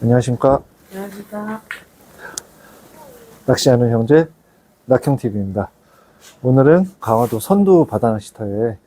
안녕하십니까. 안녕하십니까. 낚시하는 형제 낙형TV입니다. 오늘은 강화도 선두 바다낚시터에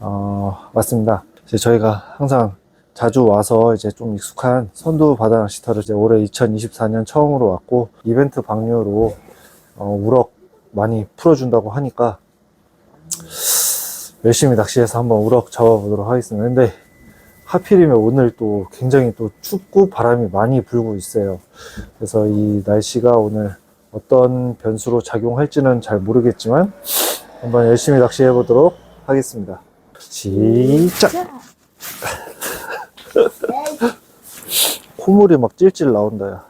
어, 왔습니다. 이제 저희가 항상 자주 와서 이제 좀 익숙한 선두 바다낚시터를 이제 올해 2024년 처음으로 왔고 이벤트 방류로 어, 우럭 많이 풀어준다고 하니까 열심히 낚시해서 한번 우럭 잡아보도록 하겠습니다. 근데 하필이면 오늘 또 굉장히 또 춥고 바람이 많이 불고 있어요. 그래서 이 날씨가 오늘 어떤 변수로 작용할지는 잘 모르겠지만 한번 열심히 낚시해 보도록 하겠습니다. 시작! 콧물이 막 찔찔 나온다, 야.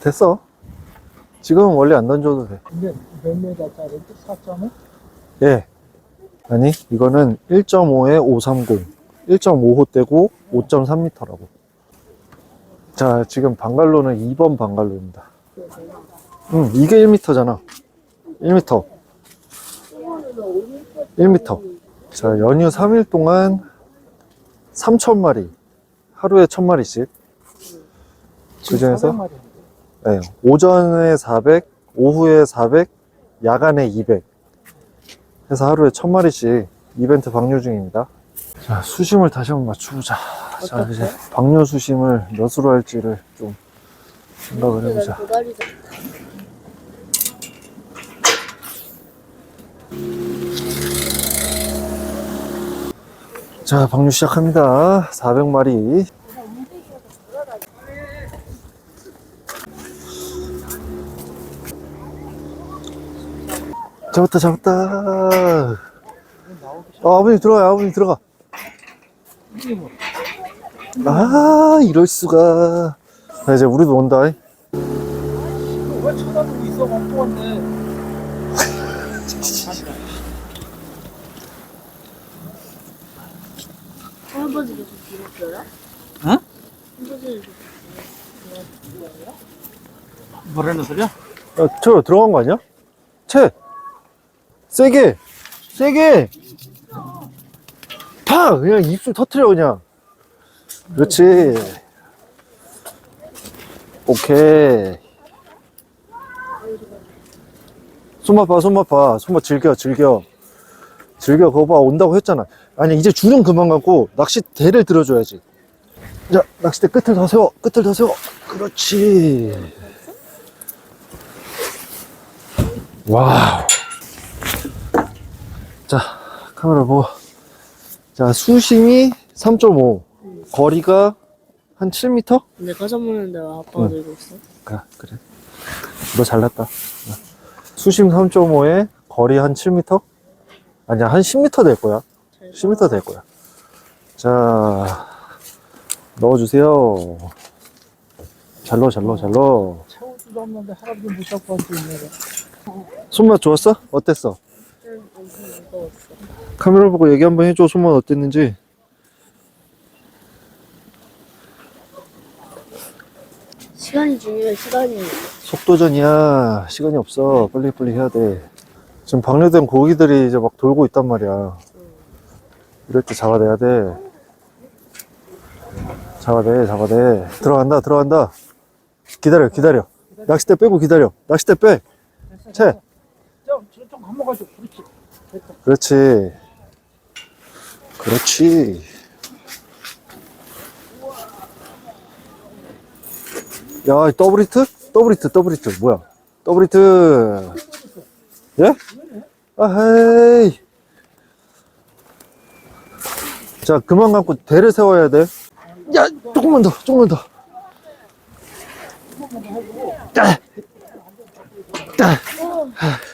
됐어. 지금은 원래 안 던져도 돼. 근데 몇 메다짜리 4.5? 예. 아니, 이거는 1.5에 530. 1.5호 떼고 5.3m라고. 자, 지금 방갈로는 2번 방갈로입니다. 응, 이게 1m잖아. 1m. 1m. 자, 연휴 3일 동안 3,000마리. 하루에 1,000마리씩. 그 중에서? 네, 오전에 400, 오후에 400, 야간에 200. 해서 하루에 1000마리씩 이벤트 방류 중입니다. 자, 수심을 다시 한번 맞춰보자. 자? 이제 방류 수심을 몇으로 할지를 좀 생각을 해보자. 자, 방류 시작합니다. 400마리. 잡았다, 잡았다. 아, 아버님 들어가요, 아버님 들어가. 아, 이럴 수가. 자, 이제 우리도 온다. 왜 쳐다보고 있어? 엉뚱한데. 할아버지가 좀 길었어요? 어? 할아버지가 뭐라는 소리야? 야, 저 들어간 거 아니야? 채! 세게! 세게! 팍! 그냥 입술 터트려, 그냥. 그렇지. 오케이. 손맛 봐, 손맛 봐. 손맛 즐겨, 즐겨. 즐겨, 그거 봐. 온다고 했잖아. 아니, 이제 줄은 그만 감고, 낚싯대를 들어줘야지. 자, 낚싯대 끝을 더 세워. 끝을 더 세워. 그렇지. 와우. 자, 카메라 보고. 자, 수심이 3.5. 거리가 한 7m? 내가 잡았는데 왜 아빠가 응. 들고 있어? 그래, 그래. 너 잘났다. 수심 3.5에 거리 한 7m? 아니야, 한 10m 될 거야. 10m 될 거야. 자, 넣어주세요. 잘 넣어, 잘 넣어, 잘 넣어. 채우지도 없는데 할아버지 못 잡고 앉아 있네. 손맛 좋았어? 어땠어? 응, 엄청 무거웠어. 카메라 보고 얘기 한번 해줘. 손맛 어땠는지. 시간이 중요해, 시간이. 속도전이야. 시간이 없어. 빨리빨리 해야 돼. 지금 방류된 고기들이 이제 막 돌고 있단 말이야. 이럴 때 잡아내야 돼. 잡아내, 잡아내. 들어간다, 들어간다. 기다려, 기다려. 낚싯대 빼고 기다려. 낚싯대 빼. 채. 좀, 좀 한모가지고. 그렇지. 됐다. 그렇지. 그렇지. 야, 이 더블 히트? 더블 히트, 더블 히트. 뭐야? 더블 히트. 예? 아헤이. 자, 그만 감고 대를 세워야 돼. 야, 조금만 더, 조금만 더. 아. 아.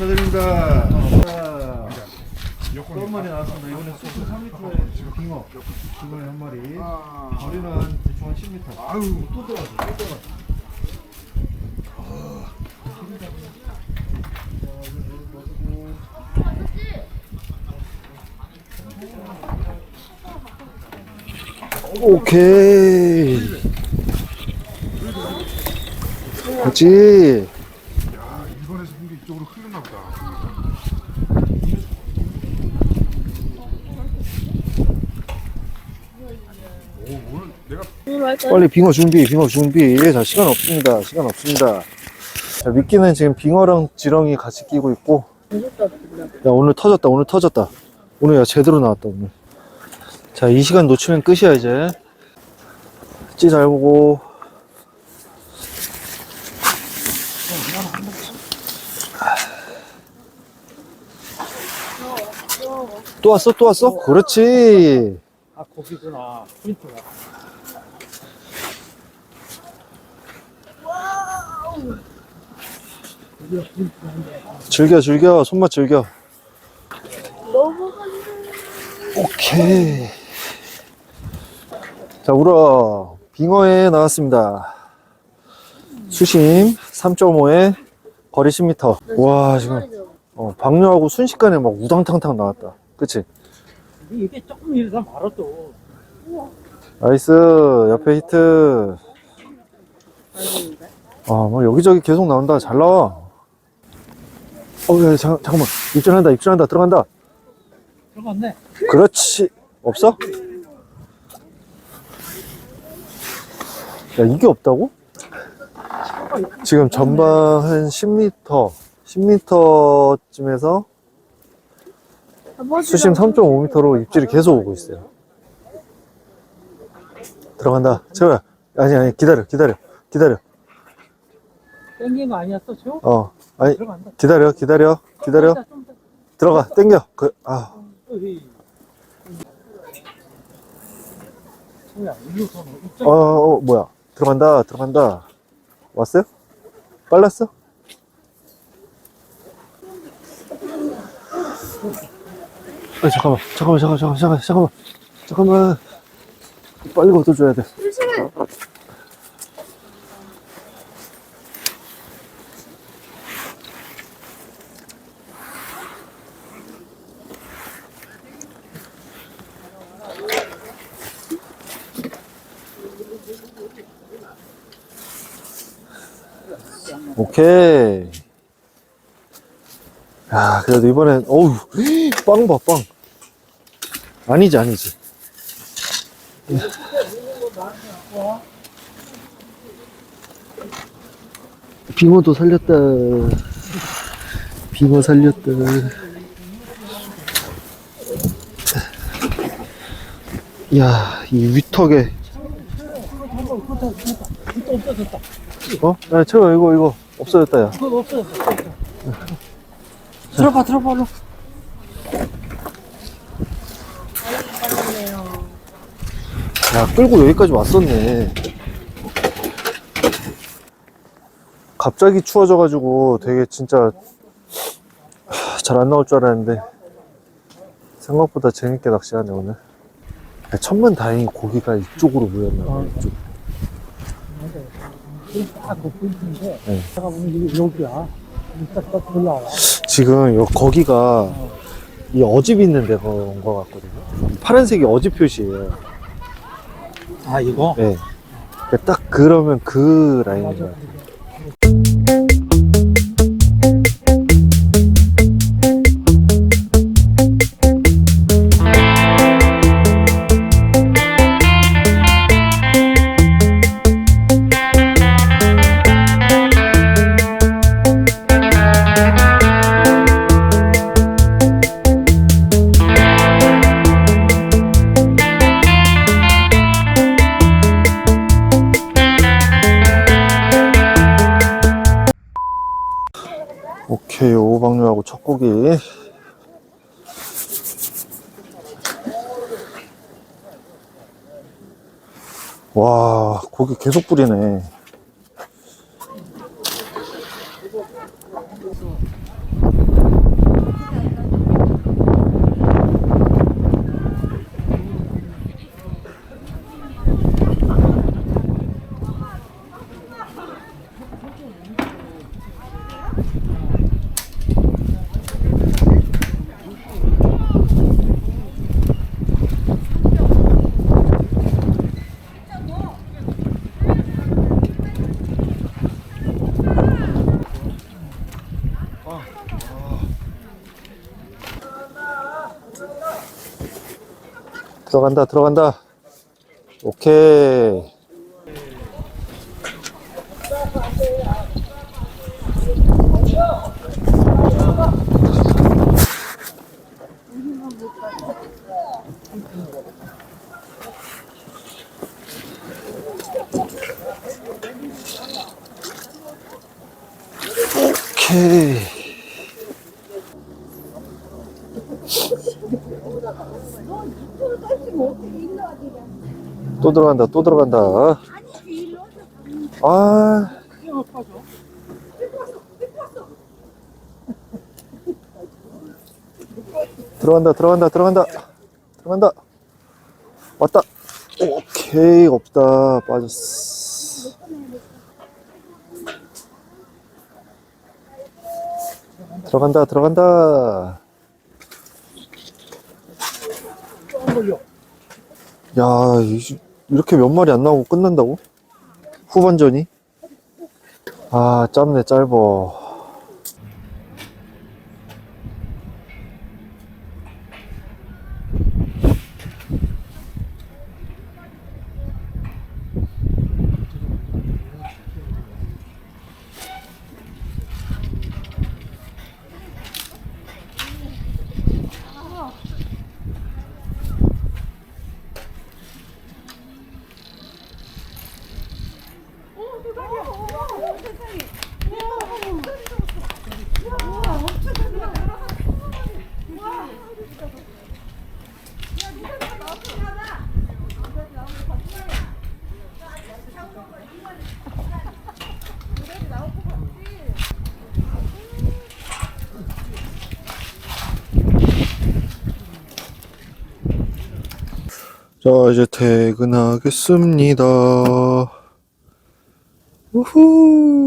축하드립니다. 또한 마리 나왔습니다. 이번에 소스 3m에 지금 빙어. 빙어에 한 마리. 거리는 한 대충 한 10m. 아유, 또 들어갔어, 또 들어갔어. 오케이. 그렇지. 일본에서 본 게 이쪽으로 흘렀나 보다. 오, 오늘 내가 오늘 할까요? 빨리 빙어 준비, 빙어 준비. 자, 시간 없습니다. 시간 없습니다. 자, 미끼는 지금 빙어랑 지렁이 같이 끼고 있고. 야, 오늘 터졌다, 오늘 터졌다. 오늘 야, 제대로 나왔다, 오늘. 자, 이 시간 놓치면 끝이야, 이제. 찌 잘 보고. 또 왔어? 또 왔어? 그렇지. 아 거기구나 포인트가 즐겨, 즐겨. 손맛 즐겨. 오케이. 자, 우럭. 빙어에 나왔습니다. 수심 3.5에 거리 10m. 와, 지금, 어, 방류하고 순식간에 막 우당탕탕 나왔다. 그치? 이게 조금 말아 또 나이스. 옆에 히트. 아닌데? 아, 뭐 여기저기 계속 나온다. 잘 나와. 어, 야, 잠, 잠깐만. 입질한다, 입질한다. 들어간다. 들어갔네 그렇지. 없어? 야, 이게 없다고? 지금 전방 한 10m, 10m쯤에서 수심 3.5m로 입질이 계속 오고 있어요. 들어간다. 재호야. 아니, 아니, 기다려, 기다려, 기다려. 땡긴 거 아니었어 저? 어, 아니, 들어간다 기다려, 기다려, 기다려. 좀 이따, 좀 이따. 들어가, 땡겨. 그, 아, 어, 입장 어, 뭐야. 들어간다, 들어간다. 왔어요? 빨랐어? 아, 잠깐만, 잠깐만, 잠깐만, 잠깐만, 잠깐만, 잠깐만. 빨리 걷어줘야 돼. 오케이. 야, 그래도 이번엔, 어우, 빵 봐, 빵. 아니지, 아니지. 빙어도 살렸다. 빙어 살렸다. 야, 이 위턱에, 어? 야, 채워, 이거, 이거, 없어졌다, 야. 그거 없어졌다 들어봐 들어봐 얼른 야, 끌고 여기까지 왔었네. 갑자기 추워져 가지고 되게 진짜 잘 안 나올 줄 알았는데 생각보다 재밌게 낚시하네 오늘. 야, 천만 다행히 고기가 이쪽으로 모였나 봐. 이쪽. 딱 그 포인트인데 네. 보면 이게 여기야 이따 딱 올라와 지금 요 거기가 이 어집 있는 데가 온 것 같거든요. 파란색이 어집 표시예요. 아 이거? 네. 딱 그러면 그 라인인 것 같아요. 오케이, 오방류하고 첫 고기. 와, 고기 계속 뿌리네. 들어간다, 들어간다. 오케이. 또 들어간다, 또 들어간다. 아, 들어간다, 들어간다, 들어간다, 들어간다. 왔다. 오케이, 없다. 빠졌어. 들어간다, 들어간다. 야, 이- 이렇게 몇 마리 안 나오고 끝난다고? 후반전이? 아, 짧네, 짧어. 자, 이제 퇴근하겠습니다. 우후.